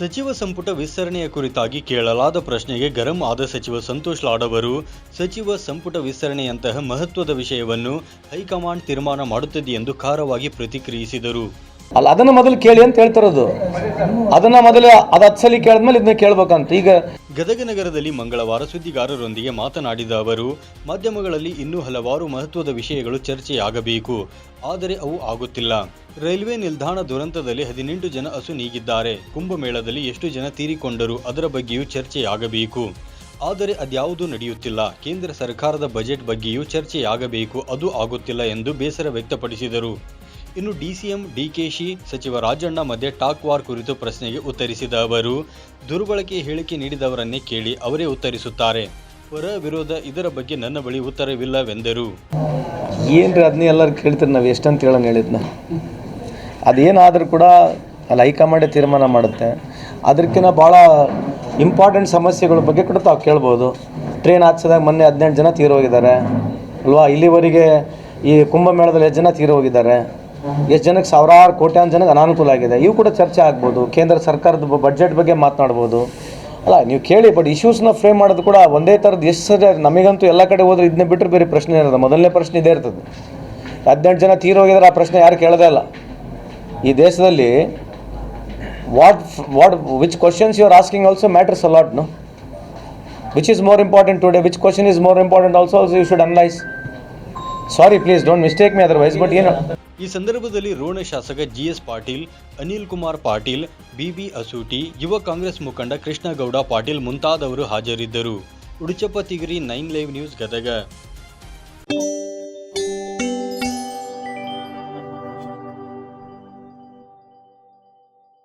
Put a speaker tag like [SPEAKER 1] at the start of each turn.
[SPEAKER 1] ಸಚಿವ ಸಂಪುಟ ವಿಸ್ತರಣೆಯ ಕುರಿತಾಗಿ ಕೇಳಲಾದ ಪ್ರಶ್ನೆಗೆ ಗರಂ ಆದ ಸಚಿವ ಸಂತೋಷ್ ಲಾಡ್ ಅವರು, ಸಚಿವ ಸಂಪುಟ ವಿಸ್ತರಣೆಯಂತಹ ಮಹತ್ವದ ವಿಷಯವನ್ನು ಹೈಕಮಾಂಡ್ ತೀರ್ಮಾನ ಮಾಡುತ್ತದೆ ಎಂದು ಖಾರವಾಗಿ ಪ್ರತಿಕ್ರಿಯಿಸಿದರು.
[SPEAKER 2] ಅಲ್ಲ, ಅದನ್ನ ಮೊದಲು ಕೇಳಿ ಅಂತ ಹೇಳ್ತಿರೋದು ಅದನ್ನ ಮೊದಲು ಅದ ಹತ್ತು ಸಲ ಕೇಳಿದ್ಮೇಲೆ ಇದನ್ನ ಕೇಳ್ಬೇಕಂತ. ಈಗ
[SPEAKER 1] ಗದಗ ನಗರದಲ್ಲಿ ಮಂಗಳವಾರ ಸುದ್ದಿಗಾರರೊಂದಿಗೆ ಮಾತನಾಡಿದ ಅವರು, ಮಾಧ್ಯಮಗಳಲ್ಲಿ ಇನ್ನೂ ಹಲವಾರು ಮಹತ್ವದ ವಿಷಯಗಳು ಚರ್ಚೆಯಾಗಬೇಕು, ಆದರೆ ಅವು ಆಗುತ್ತಿಲ್ಲ. ರೈಲ್ವೆ ನಿಲ್ದಾಣ ದುರಂತದಲ್ಲಿ ಹದಿನೆಂಟು ಜನ ಅಸು ನೀಗಿದ್ದಾರೆ. ಕುಂಭಮೇಳದಲ್ಲಿ ಎಷ್ಟು ಜನ ತೀರಿಕೊಂಡರು, ಅದರ ಬಗ್ಗೆಯೂ ಚರ್ಚೆಯಾಗಬೇಕು. ಆದರೆ ಅದ್ಯಾವುದೂ ನಡೆಯುತ್ತಿಲ್ಲ. ಕೇಂದ್ರ ಸರ್ಕಾರದ ಬಜೆಟ್ ಬಗ್ಗೆಯೂ ಚರ್ಚೆಯಾಗಬೇಕು, ಅದು ಆಗುತ್ತಿಲ್ಲ ಎಂದು ಬೇಸರ ವ್ಯಕ್ತಪಡಿಸಿದರು. ಇನ್ನು ಡಿಸಿಎಂ ಡಿಕೆಶಿ ಸಚಿವ ರಾಜಣ್ಣ ಮಧ್ಯೆ ಟಾಕ್ ವಾರ್ ಕುರಿತು ಪ್ರಶ್ನೆಗೆ ಉತ್ತರಿಸಿದ ಅವರು, ದುರ್ಬಳಕೆ ಹೇಳಿಕೆ ನೀಡಿದವರನ್ನೇ ಕೇಳಿ ಅವರೇ ಉತ್ತರಿಸುತ್ತಾರೆ. ಪರ ವಿರೋಧ ಇದರ ಬಗ್ಗೆ ನನ್ನ ಬಳಿ ಉತ್ತರವಿಲ್ಲವೆಂದರು.
[SPEAKER 2] ಏನ್ರಿ ಅದನ್ನ ಎಲ್ಲರೂ ಕೇಳ್ತೀರಿ ನಾವು ಎಷ್ಟಂತ ಹೇಳೋಣ ಹೇಳಿದ್ನ? ಅದೇನಾದರೂ ಕೂಡ ಅಲ್ಲಿ ಹೈಕಮಾಂಡೇ ತೀರ್ಮಾನ ಮಾಡುತ್ತೆ. ಅದಕ್ಕಿಂತ ಭಾಳ ಇಂಪಾರ್ಟೆಂಟ್ ಸಮಸ್ಯೆಗಳ ಬಗ್ಗೆ ಕೂಡ ತಾವು ಕೇಳ್ಬೋದು. ಟ್ರೈನ್ ಹಾಕ್ಸಿದಾಗ ಮೊನ್ನೆ ಹದಿನೆಂಟು ಜನ ತೀರೋಗಿದ್ದಾರೆ. ಅಲ್ವಾ? ಇಲ್ಲಿವರೆಗೆ ಈ ಕುಂಭಮೇಳದಲ್ಲಿ ಎಷ್ಟು ಜನ ತೀರೋಗಿದ್ದಾರೆ. ಎಷ್ಟು ಜನಕ್ಕೆ ಸಾವಿರಾರು ಕೋಟ್ಯಾನ್ ಜನಕ್ಕೆ ಅನಾನುಕೂಲ ಆಗಿದೆ. ಇವು ಕೂಡ ಚರ್ಚೆ ಆಗ್ಬೋದು. ಕೇಂದ್ರ ಸರ್ಕಾರದ ಬಜೆಟ್ ಬಗ್ಗೆ ಮಾತನಾಡ್ಬೋದು. ಅಲ್ಲ, ನೀವು ಕೇಳಿ ಬಟ್ ಇಶ್ಯೂಸ್ನ ಫ್ರೇಮ್ ಮಾಡೋದು ಕೂಡ ಒಂದೇ ಥರದ್ದು ಎಷ್ಟು ಸರಿ ನಮಗಂತೂ ಎಲ್ಲ ಕಡೆ ಹೋದ್ರೆ ಇದನ್ನ ಬಿಟ್ಟರೆ ಬೇರೆ ಪ್ರಶ್ನೆ ಇರೋದು ಮೊದಲನೇ ಪ್ರಶ್ನೆ ಇದೇ ಇರ್ತದೆ. ಹದಿನೆಂಟು ಜನ ತೀರೋಗಿದ್ರೆ ಆ ಪ್ರಶ್ನೆ ಯಾರು ಕೇಳೋದೇ ಇಲ್ಲ. ಈ ದೇಶದಲ್ಲಿ what what which questions you are asking also matters ಅಲಾಟ್ನು which is more important today which question is more important also also you should analyse sorry please don't mistake me otherwise but ಏನು
[SPEAKER 1] ಈ ಸಂದರ್ಭದಲ್ಲಿ ರೋಣ ಶಾಸಕ GS Patil, Anil Kumar Patil, Bibi Asooti ಯುವ ಕಾಂಗ್ರೆಸ್ ಮುಖಂಡ ಕೃಷ್ಣಗೌಡ ಪಾಟೀಲ್ ಮುಂತಾದವರು ಹಾಜರಿದ್ದರು. Uduchappa Tigari nine live news Gadag